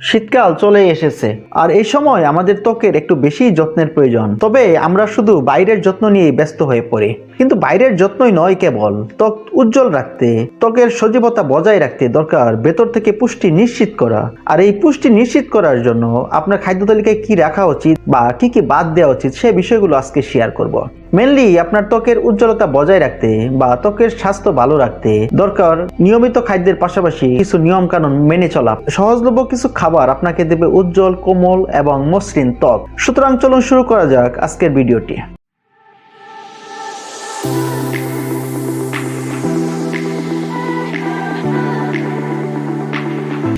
শীতকাল চলে এসেছে। আর এই সময় আমাদের ত্বকের একটু বেশি যত্নের প্রয়োজন। তবে আমরা শুধু বাইরের যত্ন নিয়ে ব্যস্ত হয়ে পড়ি। কিন্তু বাইরের যত্নই নয় কেবল, ত্বক উজ্জ্বল রাখতে, ত্বকের সজীবতা বজায় রাখতে দরকার ভেতর থেকে পুষ্টি নিশ্চিত করা। আর এই পুষ্টি নিশ্চিত করার জন্য আপনার খাদ্য তালিকায় কি রাখা উচিত বা কি কি বাদ দেওয়া উচিত সে বিষয়গুলো আজকে শেয়ার করব। মেনলি আপনার ত্বকের উজ্জ্বলতা বজায় রাখতে বা ত্বকের স্বাস্থ্য ভালো রাখতে দরকার নিয়মিত খাদ্যের পাশাপাশি কিছু নিয়ম কানুন মেনে চলা। সহজলভ্য কিছু খাবার আপনাকে দেবে উজ্জ্বল, কোমল এবং মসৃণ ত্বক। সুতরাং চলুন শুরু করা যাক আজকের ভিডিওটি।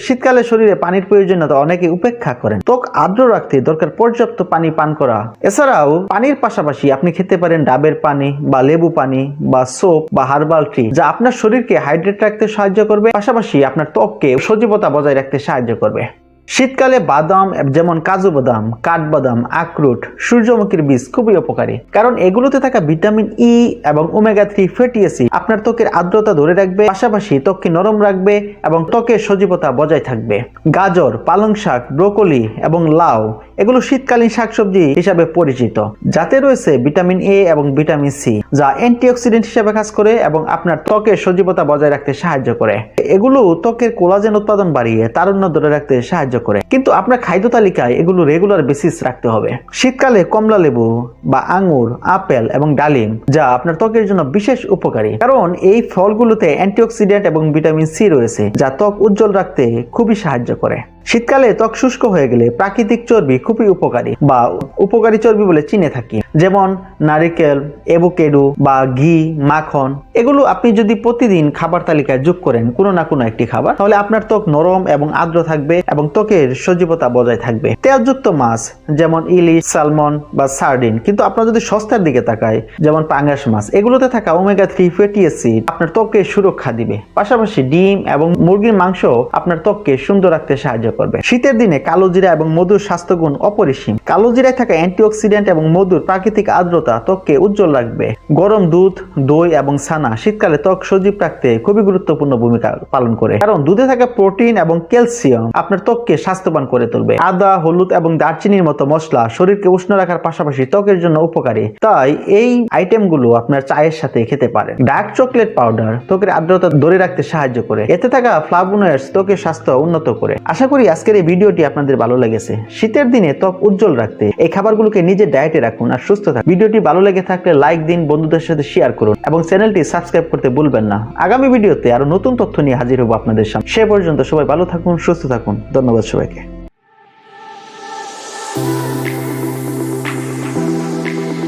শীতকালে শরীরে পানির প্রয়োজনীয়তা অনেকে উপেক্ষা করেন। ত্বক আর্দ্র রাখতে দরকার পর্যাপ্ত পানি পান করা। এছাড়াও, পানির পাশাপাশি আপনি খেতে পারেন ডাবের পানি বা লেবু পানি বা সোপ বা হার্বাল টি যা আপনার শরীরকে হাইড্রেট রাখতে সাহায্য করবে। পাশাপাশি আপনার ত্বককে সজীবতা বজায় রাখতে সাহায্য করবে। শীতকালে বাদাম, যেমন কাজু বাদাম কাঠবাদাম আখরোট, সূর্যমুখীর বীজ খুবই উপকারী। কারণ এগুলোতে থাকা ভিটামিন ই এবং ওমেগা থ্রি ফ্যাটি অ্যাসিড আপনার ত্বকের আর্দ্রতা ধরে রাখবে, পাশাপাশি ত্বককে নরম রাখবে এবং ত্বকের সজীবতা বজায় থাকবে। গাজর, পালং শাক, ব্রোকলি এবং লাউ, এগুলো শীতকালীন শাকসবজি হিসাবে পরিচিত, যাতে রয়েছে ভিটামিন এ এবং ভিটামিন সি যা অ্যান্টিঅক্সিডেন্ট হিসাবে কাজ করে এবং আপনার ত্বকের সজীবতা বজায় রাখতে সাহায্য করে। এগুলো ত্বকের কোলাজেন উৎপাদন বাড়িয়ে তারুণ্য ধরে রাখতে সাহায্য করে। কিন্তু আপনার খাদ্য তালিকায় এগুলো রেগুলার বেসিস রাখতে হবে। শীতকালে কমলা লেবু বা আঙ্গুর আপেল এবং ডালিম, যা আপনার ত্বকের জন্য বিশেষ উপকারী। কারণ এই ফলগুলোতে অ্যান্টিঅক্সিডেন্ট এবং ভিটামিন সি রয়েছে, যা ত্বক উজ্জ্বল রাখতে খুবই সাহায্য করে। শীতকালে ত্বক শুষ্ক হয়ে গেলে প্রাকৃতিক চর্বি খুবই উপকারী বা উপকারী চর্বি বলে চিনে থাকি। যেমন নারিকেল এভোকেডো বা ঘি, মাখন, এগুলো আপনি যদি প্রতিদিন খাবার তালিকায় যোগ করেন কোনো না কোনো একটি খাবার, তাহলে আপনার ত্বক নরম এবং আর্দ্র থাকবে এবং ত্বকের সজীবতা বজায় থাকবে। তেলযুক্ত মাছ, যেমন ইলিশ, সালমন বা সার্ডিন, কিন্তু আপনার যদি সস্তার দিকে তাকায়, যেমন পাঙ্গাস মাছ, এগুলোতে থাকা ওমেগা থ্রি ফ্যাটি অ্যাসিড আপনার ত্বককে সুরক্ষা দিবে। পাশাপাশি ডিম এবং মুরগির মাংস আপনার ত্বককে সুন্দর রাখতে সাহায্য করবে। শীতের দিনে কালো জিরা এবং মধুর স্বাস্থ্যগুণ অপরিসীম। কালো জিরায় থাকা অ্যান্টিঅক্সিডেন্ট এবং মধুর প্রাকৃতিক আর্দ্রতা ত্বককে উজ্জ্বল রাখবে। গরম দুধ, দই এবং ছানা শীতকালে ত্বক সজীব রাখতে খুবই গুরুত্বপূর্ণ ভূমিকা পালন করে। কারণ দুধে থাকা প্রোটিন এবং ক্যালসিয়াম আপনার ত্বককে স্বাস্থ্যবান করে তুলবে। আদা, হলুদ এবং দারচিনির মতো মশলা শরীরকে উষ্ণ রাখার পাশাপাশি ত্বকের জন্য উপকারী। তাই এই আইটেমগুলো আপনার চায়ের সাথে খেতে পারেন। ডার্ক চকলেট পাউডার ত্বকের আর্দ্রতা ধরে রাখতে সাহায্য করে। এতে থাকা ফ্লাভোনয়েডস ত্বকের স্বাস্থ্য উন্নত করে। আশা করি আজকের এই ভিডিওটি আপনাদের ভালো লেগেছে। শীতের দিনে ত্বক উজ্জ্বল রাখতে এই খাবারগুলোকে নিজের ডায়েটে রাখুন আর সুস্থ থাকুন। ভিডিওটি ভালো লেগে থাকলে লাইক দিন, বন্ধুদের সাথে শেয়ার করুন এবং চ্যানেলটি সাবস্ক্রাইব করতে ভুলবেন না। আগামী ভিডিওতে আরও নতুন তথ্য নিয়ে হাজির হব আপনাদের সামনে। সে পর্যন্ত সবাই ভালো থাকুন, সুস্থ থাকুন। ধন্যবাদ